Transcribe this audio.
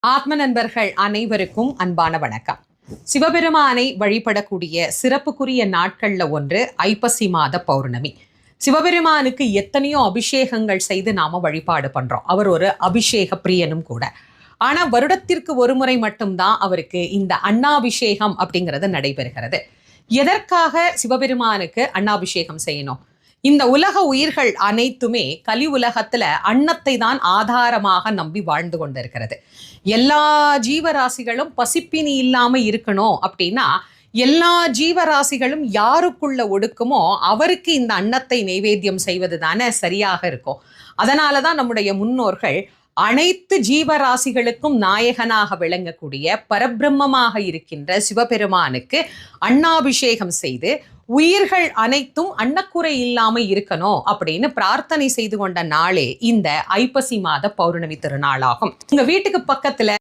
ஆத்ம நண்பர்கள் அனைவருக்கும் அன்பான வணக்கம். சிவபெருமானை வழிபடக்கூடிய சிறப்புக்குரிய நாட்கள்ல ஒன்று ஐப்பசி மாத பௌர்ணமி. சிவபெருமானுக்கு எத்தனையோ அபிஷேகங்கள் செய்து நாம வழிபாடு பண்றோம். அவர் ஒரு அபிஷேக பிரியனும் கூட. ஆனா வருடத்திற்கு ஒரு முறை மட்டும்தான் அவருக்கு இந்த அண்ணாபிஷேகம் அப்படிங்கிறது நடைபெறுகிறது. எதற்காக சிவபெருமானுக்கு அண்ணாபிஷேகம் செய்யணும்? இந்த உலக உயிர்கள் அனைத்துமே கலி உலகத்துல அன்னத்தை தான் ஆதாரமாக நம்பி வாழ்ந்து கொண்டிருக்கிறது. எல்லா ஜீவராசிகளும் பசிப்பினி இல்லாம இருக்கணும் அப்படின்னா எல்லா ஜீவராசிகளும் யாருக்குள்ள ஒடுக்குமோ அவருக்கு இந்த அன்னத்தை நைவேத்தியம் செய்வது தானே சரியாக இருக்கும். அதனால தான் நம்முடைய முன்னோர்கள் அனைத்து ஜீவராசிகளுக்கும் நாயகனாக விளங்கக்கூடிய பரபிரம்மமாக இருக்கின்ற சிவபெருமானுக்கு அண்ணாபிஷேகம் செய்து உயிர்கள் அனைத்தும் அன்னக்குறை இல்லாமல் இருக்கணும் அப்படின்னு பிரார்த்தனை செய்து கொண்ட நாளே இந்த ஐப்பசி மாத பௌர்ணமி திருநாளாகும். உங்க வீட்டுக்கு பக்கத்துல